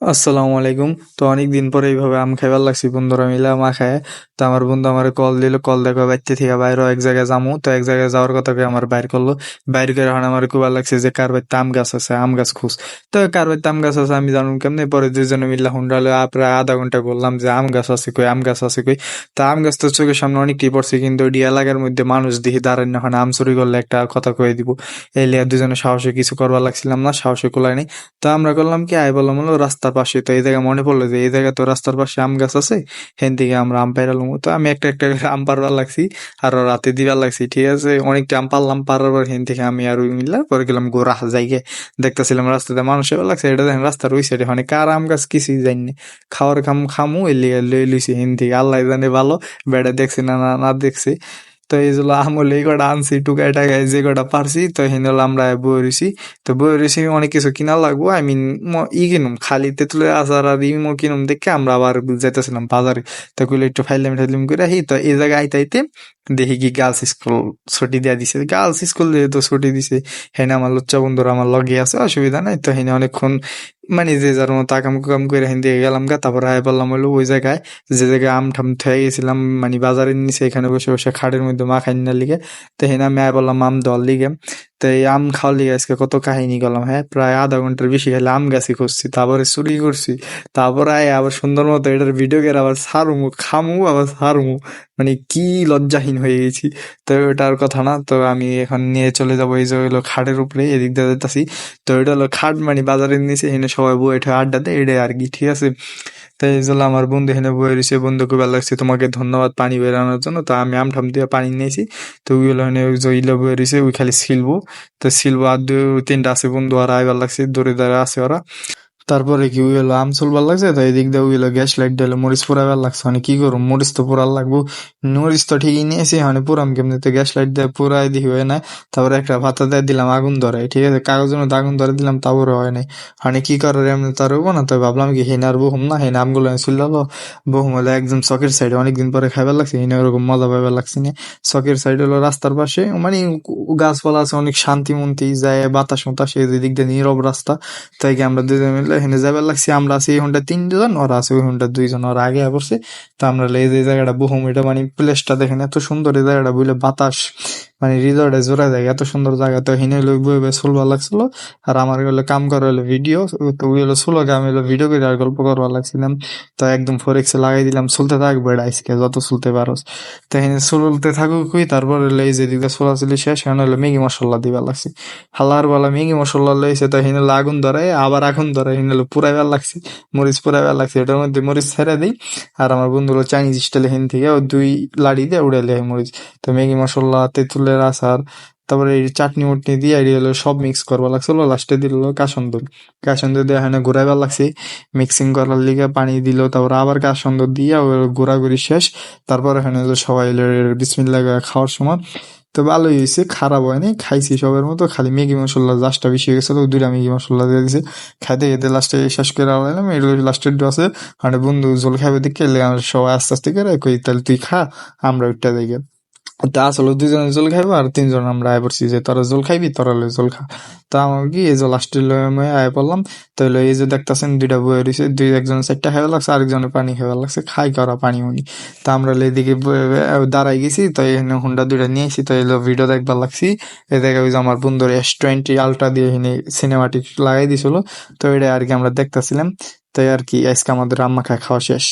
আসসালামু আলাইকুম। তো অনেক দিন পরে এইভাবে আম খাইবার লাগছি, বন্ধুরা মিলে মা খায়। তো আমার বন্ধু আমার কল দিল কল দেখো বাইতে থেকে, বাইরে এক জায়গায় যামু। তো এক জায়গায় যাওয়ার কথা কয়ে আমার বাইর করল। বাইর করে এখন আমার কুবার লাগছে যে, কার বাড়িতে আম গাছ আছে? আম গাছ খুঁজ। তো কার বাড়িতে আম গাছ আছে আমি জানুম কেমনে? পরে দুজনে মিলে হুন্ডালে প্রায় আধা ঘণ্টা বললাম যে, আম গাছ আছে কই, আম গাছ আছে কই? তা আম গাছ তো চোখের সামনে অনেকটাই পড়ছে, কিন্তু ওই এলাকার মধ্যে মানুষ দেখি দাঁড়ান এখন আম চুরি করলে একটা কথা কয়ে দিব। এই লিয়া দুজনে সাহসে কিছু করবার লাগছিলাম না, সাহসে কোলাই নেই। তো আমরা করলাম কি আই বললাম হলো রাস্তার পাশে তো এই জায়গায় মনে পড়ল যে এই জায়গায় তো রাস্তার পাশে আম গাছ আছে, হেন থেকে আমরা আম পাইরালাম তো আমি একটা একটা আম পারবার লাগছি, আর রাতে দিবার লাগছি, ঠিক আছে? অনেকটা আম পারলাম পারার পর হেন থেকে আমি আর ওই মিললা, পরে গেলাম গোড়া জায়গে দেখতেছিলাম রাস্তাতে মানুষ এবার লাগছে, এটা দেখেন রাস্তার ওই সাইডে মানে কার আম গাছ কিছুই জানি খাওয়ার খাম, খামু এলি লই লইছি হিন থেকে আল্লাহ জানে ভালো, বেড়া দেখছি না না দেখছি। তো এই জন্য আমলে এই কটা আনছি টুকাই টাকায় যে কটা পারছি, তো হিন হলো আমরা বই রইছি। তো বই রইছি, অনেক কিছু কিনা লাগবো। আই মিন ই কিনুম, খালি তেঁতুলের আচার আর ইমো কিনুম দেখে আমরা আবার যাইতেছিলাম বাজারে। তো কইলে একটু ফাইলাম টাইলাম করে হি তো এই জায়গায় আইতে আইতে দেখি কি গার্লস স্কুল ছুটি দিয়া দিছে। গার্লস স্কুল যেহেতু ছুটি দিছে হেনে আমার লুচ্চা বন্ধুরা আমার লগে আছে, অসুবিধা নাই। তো হেনে অনেকক্ষণ মানে যে যার মতো আকাম কুকাম করে হেন দিয়ে গেলাম গা, তারপর আয় বললাম হলো ওই জায়গায়, যে জায়গায় আম ঠাম থয়ে গেছিলাম মানে বাজারের নিচে, এখানে বসে বসে খাটের মধ্যে মা খাই না লিগে। তো হেন আমি আয় বললাম আম দল লিগে। তো এই আম খাওয়ার লিগে আজকে কত কাহিনী গেলাম হ্যাঁ? প্রায় আধা ঘণ্টার বেশি খেলে আম গাছি খুঁজছি, তারপরে চুরি করছি, তারপর আবার সুন্দর মতো এটার ভিডিও করে আবার সারমু খামু, আবার সারমু মানে কি লজ্জাহীন হয়ে গেছি। তো ওটার কথা না, তো আমি এখন নিয়ে চলে যাব, এই যে হলো খাটের উপরে, এদিক দিয়ে তো এটা হলো খাট মানে বাজারের নিচে এখানে সবাই বই এটা আড্ডা দেয়, এটাই আর কি, ঠিক আছে? তো এই জন্য আমার বন্ধু এখানে বই রয়েছে। বন্ধুকে ভালো লাগছে। তোমাকে ধন্যবাদ পানি বেরানোর জন্য। তো আমি আমঠাম দিয়ে পানি নিয়েছি। তো ওইগুলো এখানে ওই যে ইলো বই রয়েছে, ওই খালি শিলবো। তো শিলবো আর দু তিনটা আছে বন্ধু, আর আইবার লাগছে। দৌড়ে দাঁড়া আছে ওরা। তারপরে কি ওই হলো আম চলবার লাগছে? তো এদিক দিয়ে ওই হলো গ্যাস লাইট দিলে মরিচ পোড়াবার লাগছে। মানে কি করব, মরিচ তো পোড়ার লাগবো। মরিচ তো ঠিকই নিয়েছি মানে পুরাম কেমনি তো গ্যাস লাইট দিয়ে পুরাই দিই হয় না তারপরে একটা ভাতা দিয়ে দিলাম আগুন ধরাই ঠিক আছে? কাগজের মধ্যে আগুন ধরে দিলাম তারপরে হয় নাই। মানে কি করার, এমনি তার হব না। তো ভাবলাম কি হেনে আর বহুম না হেনে আমগুলো চুলালো বহুম হলো একদম চকের সাইডে অনেকদিন পরে খাইবার লাগছে হেনে ওরকম মজা পাইবার লাগছে না। চকের সাইড হলো রাস্তার পাশে মানে গাছপালা আছে, অনেক শান্তি মন্তি, যায় বাতাস মতাস এই দিক দিয়ে নীরব রাস্তা। তাই কি আমরা দুজন মিলে হেনে যাবার লাগছে, আমরা আছি এই ঘণ্টা তিনজন, ওরা আছে ওই হন্ডা দুইজন, ওরা আগে পড়ছে তো আমরা এই জায়গাটা বহুম এটা মানে প্লেসটা দেখেন, এত সুন্দর এই জায়গাটা বুঝলে বাতাস। মানে হৃদয়টা জোড়া যায় এত সুন্দর জায়গা, তো হিনে বই বই চলবার লাগছিল। আর আমার হলো কাম করা হলো ভিডিও তো ওই হলো ষোলো আমি হলো ভিডিও করে আর গল্প করবার লাগছিলাম। তো একদম ফোরেক্সে লাগাই দিলাম, চলতে থাকবে এটা আজকে, যত চলতে পারোস। তো এখানে চলতে থাকুক কই, তারপর হলো এই যে দিকে চলাচলি শেষ, এখানে হলো ম্যাগি মশলা দিবার লাগছে। হালার বেলা ম্যাগি মশলা লইছে, তো হলো আগুন ধরে, আবার আগুন ধরে, এখানে হলো পুরাই পুরাইবার লাগছে, মরিচ পুরাই পুরাইবার লাগছে, এটার মধ্যে মরিচ ছেড়ে দিই। আর আমার বন্ধু হলো চাইনিজ স্টাইল হেন থেকে দুই লাড়ি দিয়ে উড়ে লেয় মরিচ। তো ম্যাগি মশলা তেঁতুলের আচার, তারপরে এই চাটনি উটনি দিয়ে এটি হলো সব মিক্স করবা লাগছিল। লাস্টে দিল কাসন্দ কাসন্দ দিয়ে এখানে ঘুরাইবার লাগছে। মিক্সিং করার লিগে পানি দিল, তারপর আবার কাসন্দ দিয়ে ঘোরাঘুরি শেষ। তারপর এখানে হলো সবাই বিসমিল্লা খাওয়ার সময়। তো ভালোই হয়েছে, খারাপ হয়নি, খাইছি সবের মতো, খালি ম্যাগি মশলা লাস্টটা বেশি হয়ে গেছে তো দুইটা ম্যাগি মশলা দিয়ে দিছে। খাইতে খেতে লাস্টে শেষ করে আলাইলাম এগুলো লাস্টের ডো আছে। মানে বন্ধু জল খাবে দেখে সবাই আস্তে আস্তে করে কই, তাহলে তুই খা, আমরা ওইটা দেখে তা আসলে দুজনে জল খাইবো আর তিনজন আমরা আয় পড়ছি যে তোরা জল খাইবি, তোরা লই জল খা। তা আমার কি, এই যে লাস্টের লয়ে আয় পড়লাম তাহলে এই যে দেখতেছেন দুইটা বয়ে রয়েছে দুই একজন চারটা খাইবা লাগছে, আরেকজনের পানি খাইবা লাগছে, খাই করা পানি উনি তা আমরা এদিকে দাঁড়াই গেছি, তো এখানে হুন্ডা দুইটা নিয়েছি তো এলো ভিডিও দেখবার লাগছি। এ দেখে ওই যে আমার বন্ধুর এস টোয়েন্টি আলট্রা দিয়ে এখানে সিনেমাটিক লাগাই দিছিল, তো এটা আর কি আমরা দেখতেছিলাম। তাই আর কি, আজকে আমাদের আম্মা খাওয়া শেষ।